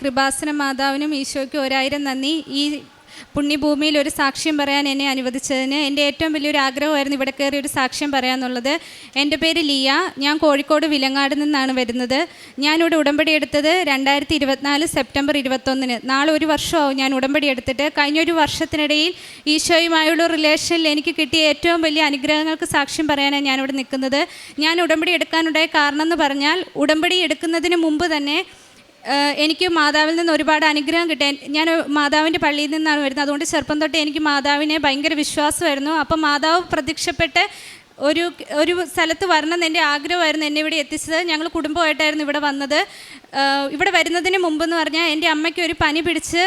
കൃപാസന മാതാവിനും ഈശോയ്ക്കും ഒരായിരം നന്ദി. ഈ പുണ്യഭൂമിയിൽ ഒരു സാക്ഷ്യം പറയാൻ എന്നെ അനുവദിച്ചതിന് എന്റെ ഏറ്റവും വലിയൊരു ആഗ്രഹമായിരുന്നു ഇവിടെ കയറി ഒരു സാക്ഷ്യം പറയാമെന്നുള്ളത് എന്റെ പേര് ലിയ. ഞാൻ കോഴിക്കോട് വിലങ്ങാട് നിന്നാണ് വരുന്നത്. ഞാനിവിടെ ഉടമ്പടി എടുത്തത് രണ്ടായിരത്തി ഇരുപത്തിനാല് സെപ്റ്റംബർ ഇരുപത്തൊന്നിന്. നാളെ ഒരു വർഷമാവും ഞാൻ ഉടമ്പടി എടുത്തിട്ട്. കഴിഞ്ഞൊരു വർഷത്തിനിടയിൽ ഈശോയുമായുള്ള റിലേഷനിൽ എനിക്ക് കിട്ടിയ ഏറ്റവും വലിയ അനുഗ്രഹങ്ങൾക്ക് സാക്ഷ്യം പറയാനാണ് ഞാനിവിടെ നിൽക്കുന്നത്. ഞാൻ ഉടമ്പടി എടുക്കാനുണ്ടായ കാരണം എന്ന് പറഞ്ഞാൽ ഉടമ്പടി എടുക്കുന്നതിന് മുമ്പ് തന്നെ എനിക്ക് മാതാവിൽ നിന്ന് ഒരുപാട് അനുഗ്രഹം കിട്ടിയ ഞാൻ മാതാവിന്റെ പള്ളിയിൽ നിന്നാണ് വരുന്നത്. അതുകൊണ്ട് ചെറുപ്പം തൊട്ട് എനിക്ക് മാതാവിനെ ഭയങ്കര വിശ്വാസമായിരുന്നു. അപ്പം മാതാവ് പ്രത്യക്ഷപ്പെട്ട് ഒരു ഒരു സ്ഥലത്ത് വരണം എന്ന് എന്റെ ആഗ്രഹമായിരുന്നു എന്നെ ഇവിടെ എത്തിച്ചത്. ഞങ്ങൾ കുടുംബമായിട്ടായിരുന്നു ഇവിടെ വന്നത്. ഇവിടെ വരുന്നതിന് മുമ്പെന്ന് പറഞ്ഞാൽ എന്റെ അമ്മയ്ക്ക് ഒരു പനി പിടിച്ച്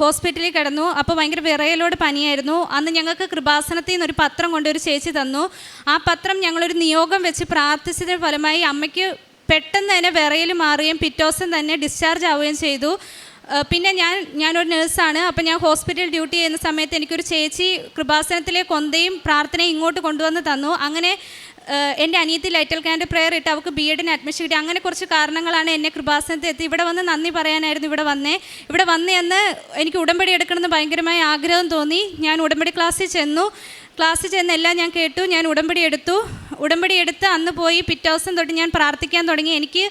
ഹോസ്പിറ്റലിൽ കിടന്നു. അപ്പോൾ ഭയങ്കര വിറയലോട് പനിയായിരുന്നു. അന്ന് ഞങ്ങൾക്ക് കൃപാസനത്തിൽ നിന്ന് ഒരു പത്രം കൊണ്ടൊരു ചേച്ചി തന്നു. ആ പത്രം ഞങ്ങളൊരു നിയോഗം വെച്ച് പ്രാർത്ഥിച്ചതിന് ഫലമായി അമ്മയ്ക്ക് പെട്ടെന്ന് തന്നെ വിറയിൽ മാറുകയും പിറ്റോസം തന്നെ ഡിസ്ചാർജ് ആവുകയും ചെയ്തു. പിന്നെ ഞാൻ ഞാനൊരു നേഴ്സാണ് അപ്പം ഞാൻ ഹോസ്പിറ്റൽ ഡ്യൂട്ടി ചെയ്യുന്ന സമയത്ത് എനിക്കൊരു ചേച്ചി കൃപാസനത്തിലെ കൊന്തയും പ്രാർത്ഥനയും ഇങ്ങോട്ട് കൊണ്ടുവന്ന് തന്നു. അങ്ങനെ എന്റെ അനിയത്തി ലൈറ്റൽ ക്യാൻഡ് പ്രെയർ ഇട്ട് അവൾക്ക് ബി എഡിന് അഡ്മിഷൻ കിട്ടി. അങ്ങനെ കുറച്ച് കാരണങ്ങളാണ് എന്നെ കൃപാസനത്തിൽ എത്തി. ഇവിടെ വന്ന് നന്ദി പറയാനായിരുന്നു ഇവിടെ വന്നേ. ഇവിടെ വന്നേ എന്ന് എനിക്ക് ഉടമ്പടി എടുക്കണമെന്ന് ഭയങ്കരമായ ആഗ്രഹം തോന്നി. ഞാൻ ഉടമ്പടി ക്ലാസ്സിൽ ചെന്നു. ക്ലാസ്സിൽ ചെന്നെല്ലാം ഞാൻ കേട്ടു ഞാൻ ഉടമ്പടി എടുത്തു. ഉടമ്പടി എടുത്ത് അന്ന് പോയി പിറ്റേ ദിവസം തൊട്ട് ഞാൻ പ്രാർത്ഥിക്കാൻ തുടങ്ങി. എനിക്ക്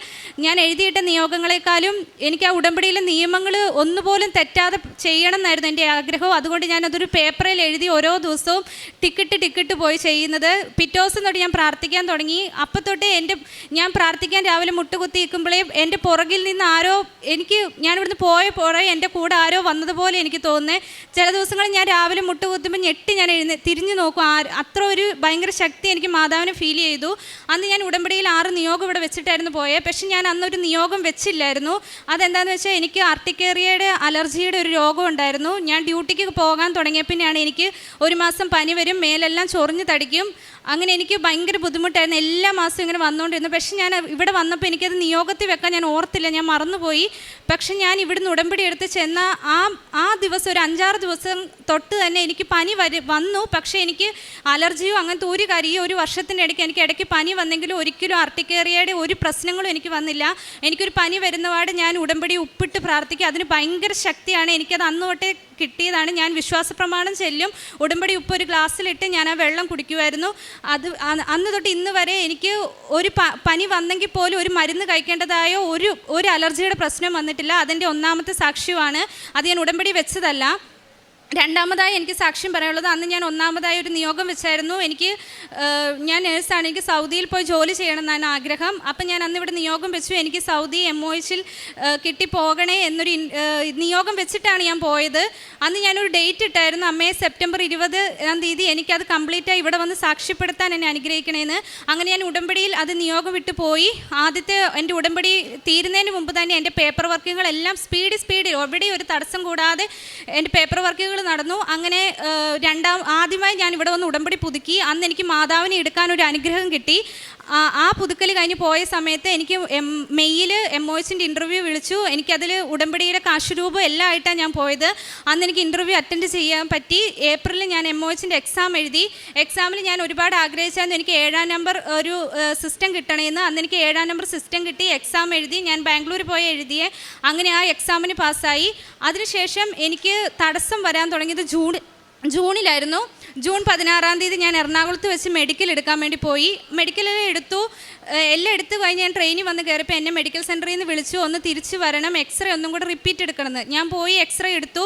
ഞാൻ എഴുതിയിട്ട നിയോഗങ്ങളെക്കാളും എനിക്ക് ആ ഉടമ്പടിയിലെ നിയമങ്ങൾ ഒന്നുപോലും തെറ്റാതെ ചെയ്യണം എന്നായിരുന്നു എന്റെ ആഗ്രഹം അതുകൊണ്ട് ഞാൻ അതൊരു പേപ്പറിൽ എഴുതി ഓരോ ദിവസവും ടിക്കറ്റ് ടിക്കറ്റ് പോയി ചെയ്യുന്നത്. പിറ്റേ ദിവസം തൊട്ട് ഞാൻ പ്രാർത്ഥിക്കാൻ തുടങ്ങി. അപ്പം തൊട്ട് എന്റെ ഞാൻ പ്രാർത്ഥിക്കാൻ രാവിലെ മുട്ടുകുത്തി നിൽക്കുമ്പോഴേ എന്റെ പുറകിൽ നിന്ന് ആരോ എനിക്ക് ഞാനിവിടുന്ന് പോയ പുറകെ എന്റെ കൂടെ ആരോ വന്നതുപോലെ എനിക്ക് തോന്നുന്നത് ചില ദിവസങ്ങളിൽ ഞാൻ രാവിലെ മുട്ടുകുത്തുമ്പോൾ ഞെട്ടി ഞാൻ എഴുന്നേ തിരിഞ്ഞു നോക്കും ആ അത്ര ഒരു ഭയങ്കര ശക്തി എനിക്ക് മാതാവിനെ ഫീൽ ചെയ്തു. അന്ന് ഞാൻ ഉടമ്പടിയിൽ ആറ് നിയോഗം ഇവിടെ വെച്ചിട്ടായിരുന്നു പോയത് പക്ഷേ ഞാൻ അന്നൊരു നിയോഗം വെച്ചില്ലായിരുന്നു. അതെന്താണെന്ന് വെച്ചാൽ എനിക്ക് ആർട്ടിക്കേറിയയുടെ അലർജിയുടെ ഒരു രോഗം ഉണ്ടായിരുന്നു. ഞാൻ ഡ്യൂട്ടിക്ക് പോകാൻ തുടങ്ങിയ പിന്നെയാണ് എനിക്ക് ഒരു മാസം പനി വരും മേലെല്ലാം ചൊറിഞ്ഞ് തടിക്കും. അങ്ങനെ എനിക്ക് ഭയങ്കര ബുദ്ധിമുട്ടായിരുന്നു. എല്ലാ മാസവും ഇങ്ങനെ വന്നുകൊണ്ടിരുന്നു. പക്ഷെ ഞാൻ ഇവിടെ വന്നപ്പോൾ എനിക്കത് നിയോഗത്തിൽ വെക്കാൻ ഞാൻ ഓർത്തില്ല. ഞാൻ മറന്നുപോയി. പക്ഷെ ഞാൻ ഇവിടുന്ന് ഉടമ്പടി എടുത്ത് ചെന്ന ആ ആ ദിവസം ഒരു അഞ്ചാറ് ദിവസം തൊട്ട് തന്നെ എനിക്ക് പനി വരു വന്നു. പക്ഷേ എനിക്ക് അലർജിയോ അങ്ങനത്തെ ഒരു കാര്യമോ ഒരു വർഷത്തിന്റെ ഇടയ്ക്ക് എനിക്ക് ഇടയ്ക്ക് പനി വന്നെങ്കിലും ഒരിക്കലും അർട്ടിക്കേറിയയുടെ ഒരു പ്രശ്നങ്ങളും എനിക്ക് വന്നില്ല. എനിക്കൊരു പനി വരുന്നപാട് ഞാൻ ഉടമ്പടി ഉപ്പിട്ട് പ്രാർത്ഥിക്കുക അതിന് ഭയങ്കര ശക്തിയാണ്. എനിക്കത് അന്ന് തൊട്ടേ കിട്ടിയതാണ്. ഞാൻ വിശ്വാസപ്രമാണം ചെല്ലും. ഉടമ്പടി ഉപ്പ് ഒരു ഗ്ലാസ്സിലിട്ട് ഞാൻ ആ വെള്ളം കുടിക്കുമായിരുന്നു അത് അന്ന് തൊട്ട് ഇന്ന് വരെ എനിക്ക് ഒരു പനി വന്നെങ്കിൽ പോലും ഒരു മരുന്ന് കഴിക്കേണ്ടതായോ ഒരു ഒരു അലർജിയുടെ പ്രശ്നം വന്നിട്ടില്ല. അതിന്റെ ഒന്നാമത്തെ സാക്ഷ്യമാണ്. അത് ഞാൻ ഉടമ്പടി വെച്ചതല്ല. രണ്ടാമതായി എനിക്ക് സാക്ഷ്യം പറയാനുള്ളത് അന്ന് ഞാൻ ഒന്നാമതായി ഒരു നിയോഗം വെച്ചായിരുന്നു. എനിക്ക് ഞാൻ നേഴ്സാണ്. എനിക്ക് സൗദിയിൽ പോയി ജോലി ചെയ്യണം എന്നാണ് ആഗ്രഹം. അപ്പം ഞാൻ അന്ന് ഇവിടെ നിയോഗം വെച്ചു. എനിക്ക് സൗദി എം ഒ എച്ചിൽ കിട്ടിപ്പോകണേ എന്നൊരു നിയോഗം വെച്ചിട്ടാണ് ഞാൻ പോയത്. അന്ന് ഞാനൊരു ഡേറ്റ് ഇട്ടായിരുന്നു. അമ്മയെ സെപ്റ്റംബർ ഇരുപത് തീയതി എനിക്കത് കംപ്ലീറ്റായി ഇവിടെ വന്ന് സാക്ഷ്യപ്പെടുത്താൻ എന്നെ അനുഗ്രഹിക്കണേന്ന്. അങ്ങനെ ഞാൻ ഉടമ്പടിയിൽ അത് നിയോഗം വിട്ട് പോയി. ആദ്യത്തെ എന്റെ ഉടമ്പടി തീരുന്നതിന് മുമ്പ് തന്നെ എന്റെ പേപ്പർ വർക്കുകളെല്ലാം സ്പീഡ് സ്പീഡിൽ എവിടെ ഒരു തടസ്സം കൂടാതെ എന്റെ പേപ്പർ വർക്കുകൾ നടന്നു. അങ്ങനെ രണ്ടാം ആദ്യമായി ഞാൻ ഇവിടെ വന്ന് ഉടമ്പടി പുതുക്കി. അന്ന് എനിക്ക് മാതാവിനെ എടുക്കാൻ ഒരു അനുഗ്രഹം കിട്ടി. ആ പുതുക്കൽ കഴിഞ്ഞ് പോയ സമയത്ത് എനിക്ക് എം മെയ്യിൽ എം ഒ ഇന്റർവ്യൂ വിളിച്ചു. എനിക്കതിൽ ഉടമ്പടിയുടെ കാശുരൂപം എല്ലാം ആയിട്ടാണ് ഞാൻ പോയത്. അന്ന് എനിക്ക് ഇന്റർവ്യൂ അറ്റൻഡ് ചെയ്യാൻ പറ്റി. ഏപ്രിലിൽ ഞാൻ എം ഒ എക്സാം എഴുതി എക്സാമിൽ ഞാൻ ഒരുപാട് ആഗ്രഹിച്ചായിരുന്നു. എനിക്ക് ഏഴാം നമ്പർ ഒരു സിസ്റ്റം കിട്ടണമെന്ന് അന്ന് എനിക്ക് ഏഴാം നമ്പർ സിസ്റ്റം കിട്ടി. എക്സാം എഴുതി. ഞാൻ ബാംഗ്ലൂർ പോയി എഴുതിയേ. അങ്ങനെ ആ എക്സാമിന് പാസ്സായി അതിനുശേഷം എനിക്ക് തടസ്സം വരാൻ തുടങ്ങിയത് ജൂൺ ജൂണിലായിരുന്നു. ജൂൺ പതിനാറാം തീയതി ഞാൻ എറണാകുളത്ത് വെച്ച് മെഡിക്കൽ എടുക്കാൻ വേണ്ടി പോയി. മെഡിക്കലിൽ എടുത്തു. എല്ലാം എടുത്തു കഴിഞ്ഞ് ഞാൻ ട്രെയിനിൽ വന്ന് കയറിയപ്പോൾ എന്നെ മെഡിക്കൽ സെന്ററിൽ നിന്ന് വിളിച്ചു ഒന്ന് തിരിച്ചു വരണം എക്സ്റേ ഒന്നും കൂടെ റിപ്പീറ്റ് എടുക്കണമെന്ന്. ഞാൻ പോയി എക്സ്റേ എടുത്തു.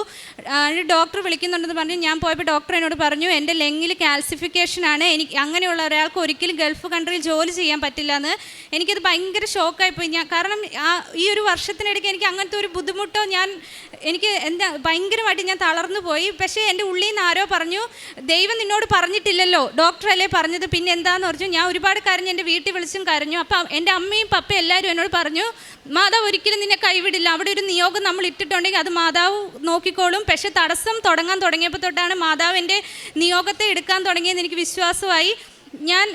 ഡോക്ടർ വിളിക്കുന്നുണ്ടെന്ന് പറഞ്ഞു ഞാൻ പോയപ്പോൾ ഡോക്ടർ എന്നോട് പറഞ്ഞു എന്റെ ലെങ്ങിൽ കാൽസിഫിക്കേഷൻ ആണ്. എനിക്ക് അങ്ങനെയുള്ള ഒരാൾക്ക് ഒരിക്കലും ഗൾഫ് കൺട്രിയിൽ ജോലി ചെയ്യാൻ പറ്റില്ല എന്ന് എനിക്കത് ഭയങ്കര ഷോക്കായിപ്പോയി ഞാൻ കാരണം ആ ഈ ഒരു വർഷത്തിനിടയ്ക്ക് എനിക്ക് അങ്ങനത്തെ ഒരു ബുദ്ധിമുട്ടോ ഞാൻ എനിക്ക് എന്താ ഭയങ്കരമായിട്ട് ഞാൻ തളർന്നു പോയി. പക്ഷേ എന്റെ ഉള്ളിൽ നിന്ന് ആരോ പറഞ്ഞു ദൈവം നിന്നോട് പറഞ്ഞിട്ടില്ലല്ലോ. ഡോക്ടറല്ലേ പറഞ്ഞത്. പിന്നെ എന്താണെന്ന് പറഞ്ഞു? ഞാൻ ഒരുപാട് കാര്യം എന്റെ വീട്ടിൽ വിളിച്ചും കരഞ്ഞു. അപ്പം എന്റെ അമ്മയും പപ്പയും എല്ലാവരും എന്നോട് പറഞ്ഞു മാതാവ് ഒരിക്കലും നിന്നെ കൈവിടില്ല. അവിടെ ഒരു നിയോഗം നമ്മൾ ഇട്ടിട്ടുണ്ടെങ്കിൽ അത് മാതാവ് നോക്കിക്കോളും. പക്ഷേ തടസ്സം തുടങ്ങാൻ തുടങ്ങിയപ്പോൾ തൊട്ടാണ് മാതാവ് എന്റെ നിയോഗത്തെ എടുക്കാൻ തുടങ്ങിയെന്ന് എനിക്ക് വിശ്വാസമായി. ഞാൻ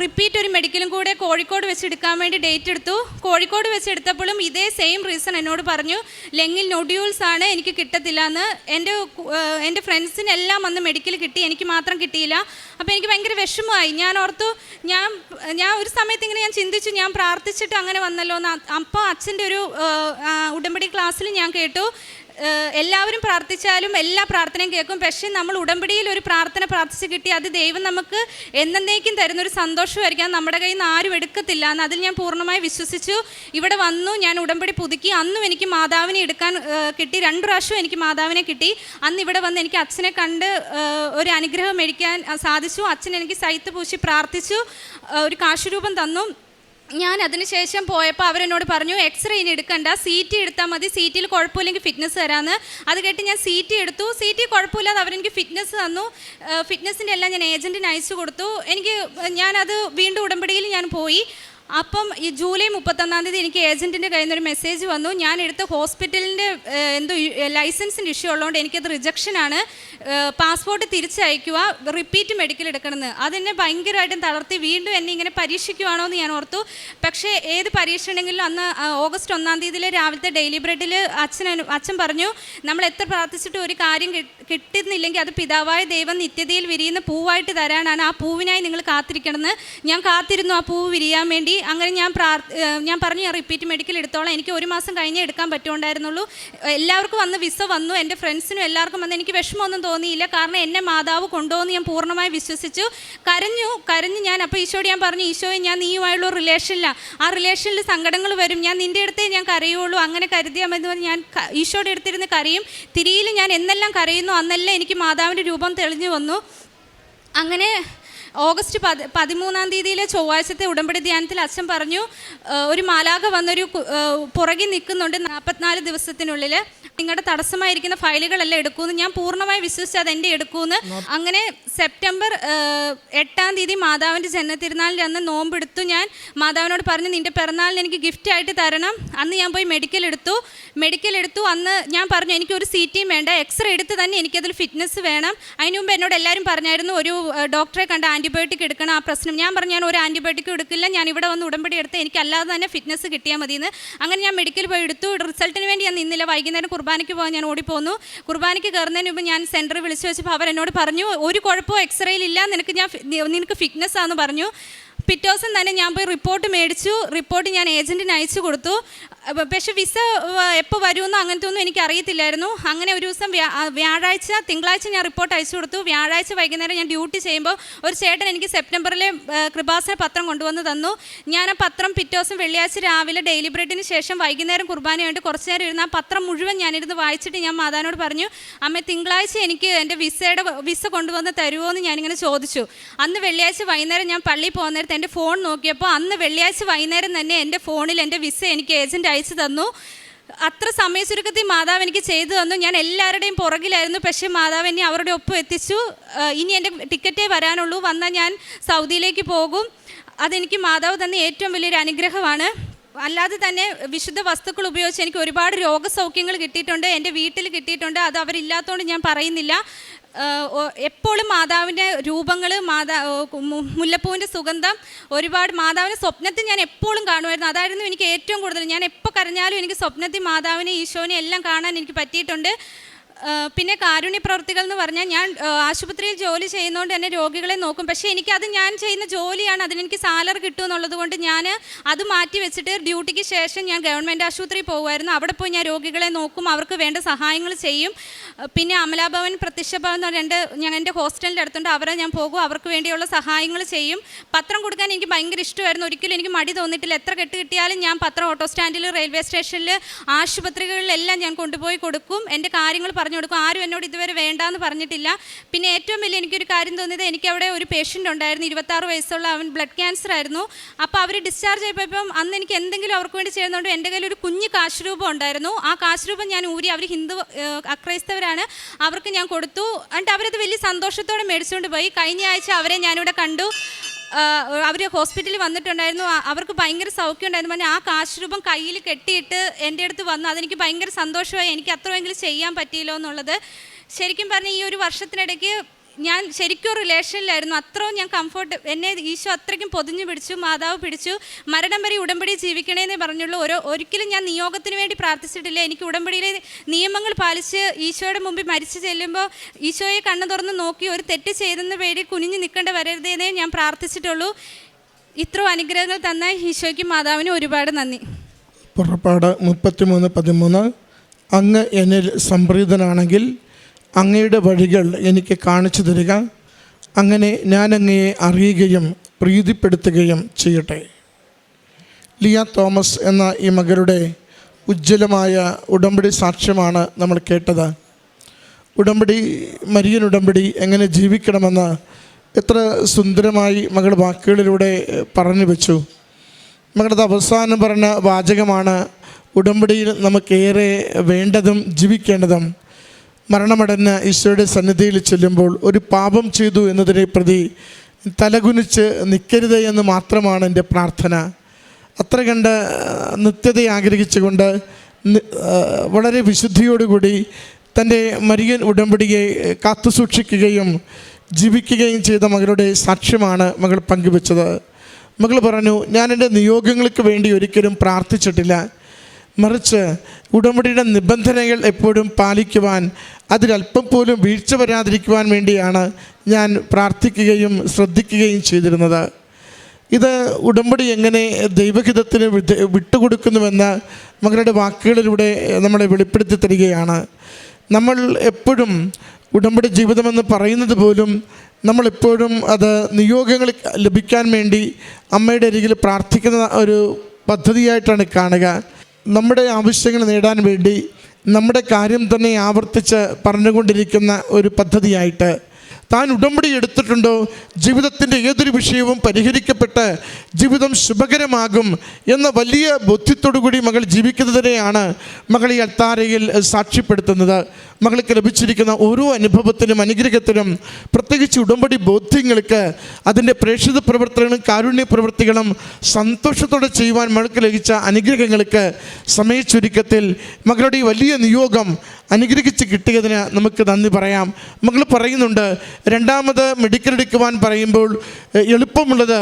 റിപ്പീറ്റ് ഒരു മെഡിക്കലും കൂടെ കോഴിക്കോട് വെച്ച് എടുക്കാൻ വേണ്ടി ഡേറ്റ് എടുത്തു. കോഴിക്കോട് വെച്ച് എടുത്തപ്പോഴും ഇതേ സെയിം റീസൺ എന്നോട് പറഞ്ഞു ലെങ്ങിൽ നൊഡ്യൂൾസ് ആണ് എനിക്ക് കിട്ടത്തില്ല എന്ന്. എന്റെ എന്റെ ഫ്രണ്ട്സിനെല്ലാം വന്ന് മെഡിക്കൽ കിട്ടി എനിക്ക് മാത്രം കിട്ടിയില്ല. അപ്പോൾ എനിക്ക് ഭയങ്കര വിഷമമായി. ഞാൻ ഓർത്തു ഞാൻ ഞാൻ ഒരു സമയത്ത് ഇങ്ങനെ ഞാൻ ചിന്തിച്ചു ഞാൻ പ്രാർത്ഥിച്ചിട്ട് അങ്ങനെ വന്നല്ലോ എന്ന്. അപ്പോൾ അച്ഛന്റെ ഒരു ഉടമ്പടി ക്ലാസ്സിൽ ഞാൻ കേട്ടു. എല്ലാവരും പ്രാർത്ഥിച്ചാലും എല്ലാ പ്രാർത്ഥനയും കേൾക്കും. പക്ഷേ നമ്മൾ ഉടമ്പടിയിൽ ഒരു പ്രാർത്ഥന പ്രാർത്ഥിച്ച് കിട്ടി അത് ദൈവം നമുക്ക് എന്നേക്കും തരുന്ന ഒരു സന്തോഷമായിരിക്കും. നമ്മുടെ കയ്യിൽ നിന്ന് ആരും എടുക്കത്തില്ല. എന്ന് അതിൽ ഞാൻ പൂർണമായി വിശ്വസിച്ചു. ഇവിടെ വന്നു ഞാൻ ഉടമ്പടി പുതുക്കി. അന്നും എനിക്ക് മാതാവിനെ എടുക്കാൻ കിട്ടി. രണ്ട് പ്രാവശ്യവും എനിക്ക് മാതാവിനെ കിട്ടി. അന്ന് ഇവിടെ വന്ന് എനിക്ക് അച്ഛനെ കണ്ട് ഒരു അനുഗ്രഹം മേടിക്കാൻ സാധിച്ചു. അച്ഛൻ എനിക്ക് സൈത്ത് പൂശി പ്രാർത്ഥിച്ചു. ഒരു കാശുരൂപം തന്നു. ഞാൻ അതിനുശേഷം പോയപ്പോൾ അവരെന്നോട് പറഞ്ഞു എക്സ്റേ ഇനി എടുക്കണ്ട. സി ടി എടുത്താൽ മതി. സി ടിയിൽ കുഴപ്പമില്ലെങ്കിൽ ഫിറ്റ്നസ് തരാമെന്ന് അത് കേട്ട് ഞാൻ സി ടി എടുത്തു. സി ടി കുഴപ്പമില്ലാതെ അവരെനിക്ക് ഫിറ്റ്നസ് തന്നു. ഫിറ്റ്നസിന്റെ എല്ലാം ഞാൻ ഏജന്റിന് അയച്ചു കൊടുത്തു. എനിക്ക് ഞാനത് വീണ്ടും ഉടമ്പടിയിൽ ഞാൻ പോയി. അപ്പം ഈ ജൂലൈ മുപ്പത്തൊന്നാം തീയതി എനിക്ക് ഏജന്റിന്റെ കയ്യിൽ നിന്ന് ഒരു മെസ്സേജ് വന്നു. ഞാൻ എടുത്ത ഹോസ്പിറ്റലിന്റെ എന്തോ ലൈസൻസിന്റെ ഇഷ്യൂ ഉള്ളതുകൊണ്ട് എനിക്കത് റിജക്ഷനാണ്. പാസ്പോർട്ട് തിരിച്ചയക്കുക റിപ്പീറ്റ് മെഡിക്കൽ എടുക്കണമെന്ന്. അതെന്നെ ഭയങ്കരമായിട്ടും തളർത്തി വീണ്ടും എന്നെ ഇങ്ങനെ പരീക്ഷിക്കുവാണോ എന്ന് ഞാൻ ഓർത്തു. പക്ഷേ ഏത് പരീക്ഷ ഉണ്ടെങ്കിലും അന്ന് ഓഗസ്റ്റ് ഒന്നാം തീയതിയിലെ രാവിലത്തെ ഡെയിലി ബ്രെഡിൽ അച്ഛൻ അച്ഛൻ പറഞ്ഞു നമ്മൾ എത്ര പ്രാർത്ഥിച്ചിട്ടും ഒരു കാര്യം കിട്ട്- കിട്ടുന്നില്ലെങ്കിൽ അത് പിതാവായ ദൈവം നിത്യതയിൽ വിരിയുന്ന പൂവായിട്ട് തരാനാണ് ആ പൂവിനായി നിങ്ങൾ കാത്തിരിക്കണമെന്ന്. ഞാൻ കാത്തിരുന്നു ആ പൂവ് വിരിയാൻ വേണ്ടി. അങ്ങനെ ഞാൻ ഞാൻ പറഞ്ഞു ഞാൻ റിപ്പീറ്റ് മെഡിക്കൽ എടുത്തോളാം. എനിക്ക് ഒരു മാസം കഴിഞ്ഞേ എടുക്കാൻ പറ്റുണ്ടായിരുന്നുള്ളൂ. എല്ലാവർക്കും വന്ന് വിസ വന്നു. എന്റെ ഫ്രണ്ട്സിനും എല്ലാവർക്കും വന്ന് എനിക്ക് വിഷമമൊന്നും തോന്നിയില്ല. കാരണം എന്നെ മാതാവ് കൊണ്ടുപോകുന്ന ഞാൻ പൂർണമായി വിശ്വസിച്ചു. കരഞ്ഞു കരഞ്ഞു ഞാൻ അപ്പോൾ ഈശോയോട് ഞാൻ പറഞ്ഞു ഈശോയെ ഞാൻ നീയുമായുള്ള റിലേഷനിലാണ് ആ റിലേഷനിൽ സങ്കടങ്ങൾ വരും. ഞാൻ നിന്റെ അടുത്തേ ഞാൻ കരയുള്ളൂ. അങ്ങനെ കരുതിയാൽ മതി ഞാൻ ഈശോയുടെ അടുത്തിരുന്ന് കരയും. തിരിയിൽ ഞാൻ എന്നെല്ലാം കരയുന്നു. അന്നെല്ലാം എനിക്ക് മാതാവിന്റെ രൂപം തെളിഞ്ഞു വന്നു. അങ്ങനെ ഓഗസ്റ്റ് പതി പതിമൂന്നാം തീയതിയിലെ ചൊവ്വാഴ്ചത്തെ ഉടമ്പടി ധ്യാനത്തിൽ അച്ഛൻ പറഞ്ഞു ഒരു മാലാക വന്നൊരു പുറകിൽ നിൽക്കുന്നുണ്ട് നാൽപ്പത്തിനാല് ദിവസത്തിനുള്ളിൽ നിങ്ങളുടെ തടസ്സമായിരിക്കുന്ന ഫയലുകളെല്ലാം എടുക്കൂന്ന്. ഞാൻ പൂർണമായി വിശ്വസിച്ച് അത് എന്റെ എടുക്കുമെന്ന് അങ്ങനെ സെപ്റ്റംബർ എട്ടാം തീയതി മാതാവിന്റെ ജന്മതിരുനാളിന്റെ അന്ന് നോമ്പെടുത്തു ഞാൻ. മാതാവിനോട് പറഞ്ഞു നിന്റെ പിറന്നാളിന് എനിക്ക് ഗിഫ്റ്റ് ആയിട്ട് തരണം. അന്ന് ഞാൻ പോയി മെഡിക്കൽ എടുത്തു. മെഡിക്കൽ എടുത്തു. അന്ന് ഞാൻ പറഞ്ഞു എനിക്കൊരു സി ടിയും വേണ്ട. എക്സ്റേ എടുത്ത് തന്നെ എനിക്കതിൽ ഫിറ്റ്നസ് വേണം. അതിനു മുമ്പ് എന്നോട് എല്ലാവരും പറഞ്ഞായിരുന്നു ഒരു ഡോക്ടറെ കണ്ട് ആന്റിബയോട്ടിക് എടുക്കണം. ആ പ്രശ്നം ഞാൻ പറഞ്ഞു ഞാൻ ഒരു ആന്റിബയോട്ടിക് എടുക്കില്ല. ഞാൻ ഇവിടെ വന്ന് ഉടമ്പടി എടുത്ത് എനിക്ക് അല്ലാതെ തന്നെ ഫിറ്റ്നസ് കിട്ടിയാൽ മതിയെന്ന്. അങ്ങനെ ഞാൻ മെഡിക്കൽ പോയി എടുത്തു. റിസൾട്ടിന് വേണ്ടി ഞാൻ നിന്നില്ല. വൈകുന്നേരം കുർബാനയ്ക്ക് പോകാൻ ഞാൻ ഓടിപ്പോന്നു. കുർബാനയ്ക്ക് കയറുന്നതിന് മുമ്പ് ഞാൻ സെന്ററിൽ വിളിച്ചു വെച്ചപ്പോൾ അവർ എന്നോട് പറഞ്ഞു ഒരു കുഴപ്പവും എക്സ്റേയിൽ ഇല്ല. നിനക്ക് ഞാൻ നിനക്ക് ഫിറ്റ്നസ് ആണെന്ന് പറഞ്ഞു. പിറ്റേ ദിവസം തന്നെ ഞാൻ പോയി റിപ്പോർട്ട് മേടിച്ചു. റിപ്പോർട്ട് ഞാൻ ഏജന്റിന് അയച്ചു കൊടുത്തു. പക്ഷെ വിസ എപ്പോൾ വരുമെന്നോ അങ്ങനത്തെ ഒന്നും എനിക്ക് അറിയത്തില്ലായിരുന്നു അങ്ങനെ ഒരു ദിവസം വ്യാഴാഴ്ച തിങ്കളാഴ്ച ഞാൻ റിപ്പോർട്ട് അയച്ചു കൊടുത്തു. വ്യാഴാഴ്ച വൈകുന്നേരം ഞാൻ ഡ്യൂട്ടി ചെയ്യുമ്പോൾ ഒരു ചേട്ടൻ എനിക്ക് സെപ്റ്റംബറിലെ കൃപാസന പത്രം കൊണ്ടുവന്ന് തന്നു. ഞാൻ ആ പത്രം പിറ്റേ ദിവസം വെള്ളിയാഴ്ച രാവിലെ ഡെയിലി ബ്രെഡിന് ശേഷം വൈകുന്നേരം കുർബാനയായിട്ട് കുറച്ച് നേരം ഇരുന്ന് ആ പത്രം മുഴുവൻ ഞാനിരുന്ന് വായിച്ചിട്ട് ഞാൻ മാതാവിനോട് പറഞ്ഞു അമ്മ തിങ്കളാഴ്ച എനിക്ക് എന്റെ വിസയുടെ വിസ കൊണ്ടുവന്ന് തരുമോ എന്ന് ഞാനിങ്ങനെ ചോദിച്ചു. അന്ന് വെള്ളിയാഴ്ച വൈകുന്നേരം ഞാൻ പള്ളിയിൽ പോകുന്ന നേരത്ത് എന്റെ ഫോൺ നോക്കിയപ്പോൾ അന്ന് വെള്ളിയാഴ്ച വൈകുന്നേരം തന്നെ എന്റെ ഫോണിൽ എന്റെ വിസ എനിക്ക് ഏജന്റ് അയച്ചു തന്നു. അത്ര സമയ ചുരുക്കത്തിൽ മാതാവ് എനിക്ക് ചെയ്തു തന്നു. ഞാൻ എല്ലാവരുടെയും പുറകിലായിരുന്നു. പക്ഷേ മാതാവ് എന്നെ അവരുടെ ഒപ്പം എത്തിച്ചു. ഇനി എന്റെ ടിക്കറ്റേ വരാനുള്ളൂ. വന്നാൽ ഞാൻ സൗദിയിലേക്ക് പോകും. അതെനിക്ക് മാതാവ് തന്ന ഏറ്റവും വലിയൊരു അനുഗ്രഹമാണ്. അല്ലാതെ തന്നെ വിശുദ്ധ വസ്തുക്കൾ ഉപയോഗിച്ച് എനിക്ക് ഒരുപാട് രോഗസൗഖ്യങ്ങൾ കിട്ടിയിട്ടുണ്ട്. എന്റെ വീട്ടിൽ കിട്ടിയിട്ടുണ്ട്. അത് അവരില്ലാത്തതുകൊണ്ട് ഞാൻ പറയുന്നില്ല. എപ്പോഴും മാതാവിന്റെ രൂപങ്ങൾ മാതാ മുല്ലപ്പൂവിന്റെ സുഗന്ധം ഒരുപാട് മാതാവിന്റെ സ്വപ്നത്തിൽ ഞാൻ എപ്പോഴും കാണുമായിരുന്നു. അതായിരുന്നു എനിക്ക് ഏറ്റവും കൂടുതൽ. ഞാൻ എപ്പോൾ കരഞ്ഞാലും എനിക്ക് സ്വപ്നത്തിൽ മാതാവിനെ ഈശോനെ എല്ലാം കാണാൻ എനിക്ക് പറ്റിയിട്ടുണ്ട്. പിന്നെ കാരുണ്യ പ്രവർത്തികൾ എന്ന് പറഞ്ഞാൽ ഞാൻ ആശുപത്രിയിൽ ജോലി ചെയ്യുന്നതുകൊണ്ട് തന്നെ രോഗികളെ നോക്കും. പക്ഷേ എനിക്കത് ഞാൻ ചെയ്യുന്ന ജോലിയാണ്. അതിനെനിക്ക് സാലറി കിട്ടും എന്നുള്ളത് കൊണ്ട് ഞാൻ അത് മാറ്റി വെച്ചിട്ട് ഡ്യൂട്ടിക്ക് ശേഷം ഞാൻ ഗവൺമെന്റ് ആശുപത്രിയിൽ പോകുമായിരുന്നു. അവിടെ പോയി ഞാൻ രോഗികളെ നോക്കും അവർക്ക് വേണ്ട സഹായങ്ങൾ ചെയ്യും. പിന്നെ അമലാഭവൻ പ്രത്യക്ഷഭവൻ എന്ന് രണ്ട് ഞാൻ എന്റെ ഹോസ്റ്റലിന്റെ അടുത്തുണ്ട്. അവരെ ഞാൻ പോകും അവർക്ക് വേണ്ടിയുള്ള സഹായങ്ങൾ ചെയ്യും. പത്രം കൊടുക്കാൻ എനിക്ക് ഭയങ്കര ഇഷ്ടമായിരുന്നു. ഒരിക്കലും എനിക്ക് മടി തോന്നിയിട്ടില്ല. എത്ര കെട്ട് കിട്ടിയാലും ഞാൻ പത്രം ഓട്ടോ സ്റ്റാൻഡിൽ റെയിൽവേ സ്റ്റേഷനിൽ ആശുപത്രികളിലെല്ലാം ഞാൻ കൊണ്ടുപോയി കൊടുക്കും. എന്റെ കാര്യങ്ങൾ പറഞ്ഞു കൊടുക്കും ആരും എന്നോട് ഇതുവരെ വേണ്ടാന്ന് പറഞ്ഞിട്ടില്ല. പിന്നെ ഏറ്റവും വലിയ എനിക്കൊരു കാര്യം തോന്നിയത് എനിക്ക് അവിടെ ഒരു പേഷ്യന്റ് ഉണ്ടായിരുന്നു. ഇരുപത്താറ് വയസ്സുള്ള അവൻ ബ്ലഡ് ക്യാൻസർ ആയിരുന്നു. അപ്പോൾ അവർ ഡിസ്ചാർജ് ആയപ്പോൾ അന്ന് എനിക്ക് എന്തെങ്കിലും അവർക്ക് വേണ്ടി ചെയ്യുന്നതുകൊണ്ട് എന്റെ കയ്യിൽ ഒരു കുഞ്ഞ് കാശ് രൂപം ഉണ്ടായിരുന്നു. ആ കാശ് രൂപം ഞാൻ ഊരി അവർ ഹിന്ദു അക്രൈസ്തവരാണ്. അവർക്ക് ഞാൻ കൊടുത്തു. എന്നിട്ട് അവരത് വലിയ സന്തോഷത്തോടെ മേടിച്ചുകൊണ്ട് പോയി. കഴിഞ്ഞ ആഴ്ച അവരെ ഞാനിവിടെ കണ്ടു. അവർ ഹോസ്പിറ്റലിൽ വന്നിട്ടുണ്ടായിരുന്നു. അവർക്ക് ഭയങ്കര സൗഖ്യം ഉണ്ടായിരുന്നു. പറഞ്ഞാൽ ആ കാശ് രൂപം കയ്യിൽ കെട്ടിയിട്ട് എന്റെ അടുത്ത് വന്നു. അതെനിക്ക് ഭയങ്കര സന്തോഷമായി. എനിക്ക് അത്രയെങ്കിലും ചെയ്യാൻ പറ്റിയല്ലോ എന്നുള്ളത് ശരിക്കും പറഞ്ഞാൽ ഈ ഒരു വർഷത്തിനിടയ്ക്ക് ഞാൻ ശരിക്കും റിലേഷനിലായിരുന്നു അത്രയും ഞാൻ കംഫർട്ട് എന്നെ ഈശോ അത്രയ്ക്കും പൊതിഞ്ഞു പിടിച്ചു മാതാവ് പിടിച്ചു. മരണം വരെ ഉടമ്പടി ജീവിക്കണേന്നേ പറഞ്ഞുള്ളൂ. ഓരോ ഒരിക്കലും ഞാൻ നിയോഗത്തിന് വേണ്ടി പ്രാർത്ഥിച്ചിട്ടില്ല. എനിക്ക് ഉടമ്പടിയിലെ നിയമങ്ങൾ പാലിച്ച് ഈശോയുടെ മുമ്പിൽ മരിച്ചു ചെല്ലുമ്പോൾ ഈശോയെ കണ്ണു തുറന്ന് നോക്കി ഒരു തെറ്റ് ചെയ്തെന്ന പേടി കുനിഞ്ഞു നിൽക്കേണ്ട വരരുതേന്നേ ഞാൻ പ്രാർത്ഥിച്ചിട്ടുള്ളൂ. ഇത്രയും അനുഗ്രഹങ്ങൾ തന്ന ഈശോയ്ക്കും മാതാവിനും ഒരുപാട് നന്ദി. പുറപ്പാട് മുപ്പത്തിമൂന്ന് പതിമൂന്ന്. അങ്ങ് എന്നിൽ സംപ്രീതനാണെങ്കിൽ അങ്ങയുടെ വഴികൾ എനിക്ക് കാണിച്ചു തരിക. അങ്ങനെ ഞാൻ അങ്ങയെ അറിയുകയും പ്രീതിപ്പെടുത്തുകയും ചെയ്യട്ടെ. ലിയ തോമസ് എന്ന ഈ മകളുടെ ഉജ്ജ്വലമായ ഉടമ്പടി സാക്ഷ്യമാണ് നമ്മൾ കേട്ടത്. ഉടമ്പടി മരിയൻ ഉടമ്പടി എങ്ങനെ ജീവിക്കണമെന്ന് എത്ര സുന്ദരമായി മകൾ വാക്കുകളിലൂടെ പറഞ്ഞു വെച്ചു. മകളുടെ അവസാനം പറഞ്ഞ വാചകമാണ് ഉടമ്പടിയിൽ നമുക്കേറെ വേണ്ടതും ജീവിക്കേണ്ടതും. മരണമടഞ്ഞ് ഈശോയുടെ സന്നിധിയിൽ ചെല്ലുമ്പോൾ ഒരു പാപം ചെയ്തു എന്നതിനെ പ്രതി തലകുനിച്ച് നിൽക്കരുത് എന്ന് മാത്രമാണ് എന്റെ പ്രാർത്ഥന. അത്ര കണ്ട് നിത്യത ആഗ്രഹിച്ചുകൊണ്ട് വളരെ വിശുദ്ധിയോടുകൂടി തന്റെ മരിയൻ ഉടമ്പടിയെ കാത്തു സൂക്ഷിക്കുകയും ജീവിക്കുകയും ചെയ്ത മകളുടെ സാക്ഷ്യമാണ് മകൾ പങ്കുവെച്ചത്. മകൾ പറഞ്ഞു ഞാൻ എന്റെ നിയോഗങ്ങൾക്ക് വേണ്ടി ഒരിക്കലും പ്രാർത്ഥിച്ചിട്ടില്ല. മറിച്ച് ഉടമ്പടിയുടെ നിബന്ധനകൾ എപ്പോഴും പാലിക്കുവാൻ അതിലല്പം പോലും വീഴ്ച വരാതിരിക്കുവാൻ വേണ്ടിയാണ് ഞാൻ പ്രാർത്ഥിക്കുകയും ശ്രദ്ധിക്കുകയും ചെയ്തിരുന്നത്. ഇത് ഉടമ്പടി എങ്ങനെ ദൈവഹിതത്തിന് വിട്ടുകൊടുക്കുന്നുവെന്ന് മകളുടെ വാക്കുകളിലൂടെ നമ്മളെ വെളിപ്പെടുത്തി തരികയാണ്. നമ്മൾ എപ്പോഴും ഉടമ്പടി ജീവിതമെന്ന് പറയുന്നത് പോലും നമ്മളെപ്പോഴും അത് നിയോഗങ്ങൾ ലഭിക്കാൻ വേണ്ടി അമ്മയുടെ അരികിൽ പ്രാർത്ഥിക്കുന്ന ഒരു പദ്ധതിയായിട്ടാണ് കാണുക. നമ്മുടെ ആവശ്യങ്ങൾ നേടാൻ വേണ്ടി നമ്മുടെ കാര്യം തന്നെ ആവർത്തിച്ച് പറഞ്ഞുകൊണ്ടിരിക്കുന്ന ഒരു പദ്ധതിയായിട്ട് താൻ ഉടമ്പടി എടുത്തിട്ടുണ്ടോ? ജീവിതത്തിന്റെ ഏതൊരു വിഷയവും പരിഹരിക്കപ്പെട്ട് ജീവിതം ശുഭകരമാകും എന്ന വലിയ ബോധ്യത്തോടു കൂടി മകൾ ജീവിക്കുന്നതിനെയാണ് മകൾ ഈ അൽത്താരയിൽ സാക്ഷ്യപ്പെടുത്തുന്നത്. മകൾക്ക് ലഭിച്ചിരിക്കുന്ന ഓരോ അനുഭവത്തിനും അനുഗ്രഹത്തിനും പ്രത്യേകിച്ച് ഉടമ്പടി ബോധ്യങ്ങൾക്ക് അതിന്റെ പ്രേക്ഷിത പ്രവർത്തനങ്ങളും കാരുണ്യ പ്രവൃത്തികളും സന്തോഷത്തോടെ ചെയ്യുവാൻ മകൾക്ക് ലഭിച്ച അനുഗ്രഹങ്ങൾക്ക് സമയ ചുരുക്കത്തിൽ മകളുടെ ഈ വലിയ നിയോഗം അനുഗ്രഹിച്ച് കിട്ടിയതിന് നമുക്ക് നന്ദി പറയാം. മകൾ പറയുന്നുണ്ട് രണ്ടാമത് മെഡിക്കൽ എടുക്കുവാൻ പറയുമ്പോൾ എളുപ്പമുള്ളത്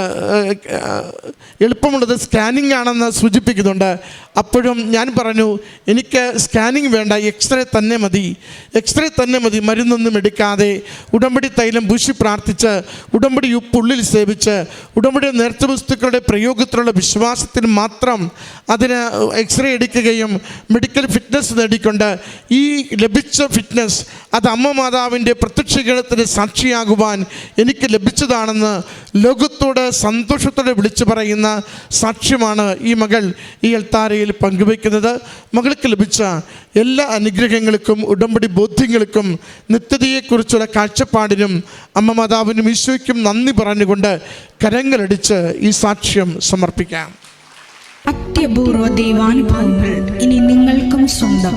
എളുപ്പമുള്ളത് സ്കാനിംഗ് ആണെന്ന് സൂചിപ്പിക്കുന്നുണ്ട്. അപ്പോഴും ഞാൻ പറഞ്ഞു എനിക്ക് സ്കാനിങ് വേണ്ട എക്സ്റേ തന്നെ മതി. എക്സ്റേ തന്നെ മതി മരുന്നൊന്നും എടുക്കാതെ. ഉടമ്പടി തൈലം പൂശി പ്രാർത്ഥിച്ച് ഉടമ്പടി ഉപ്പുള്ളിൽ സേവിച്ച് ഉടമ്പടി നേർച്ച വസ്തുക്കളുടെ പ്രയോഗത്തിലുള്ള വിശ്വാസത്തിന് മാത്രം അതിന് എക്സ്റേ എടുക്കുകയും മെഡിക്കൽ ഫിറ്റ്നസ് നേടിക്കൊണ്ട് ഈ ലഭിച്ച ഫിറ്റ്നസ് അത് അമ്മ മാതാവിന്റെ പ്രത്യക്ഷീകരണത്തിന് സാക്ഷിയാകുവാൻ എനിക്ക് ലഭിച്ചതാണെന്ന് ലോകത്തോട് സന്തോഷത്തോടെ വിളിച്ചു പറയുന്ന സാക്ഷ്യമാണ് ഈ മകൾ ഈ എൽത്താരയിൽ പങ്കുവയ്ക്കുന്നത്. മകൾക്ക് ലഭിച്ച എല്ലാ അനുഗ്രഹങ്ങൾക്കും ഉടമ്പടി ബോധ്യങ്ങൾക്കും നിത്യതയെക്കുറിച്ചുള്ള കാഴ്ചപ്പാടിനും അമ്മ മാതാവിനും ഈശോയ്ക്കും നന്ദി പറഞ്ഞുകൊണ്ട് കരങ്ങളടിച്ച് ഈ സാക്ഷ്യം സമർപ്പിക്കാം. അത്യപൂർവ ദൈവാനുഭവങ്ങൾ ഇനി നിങ്ങൾക്കും സ്വന്തം.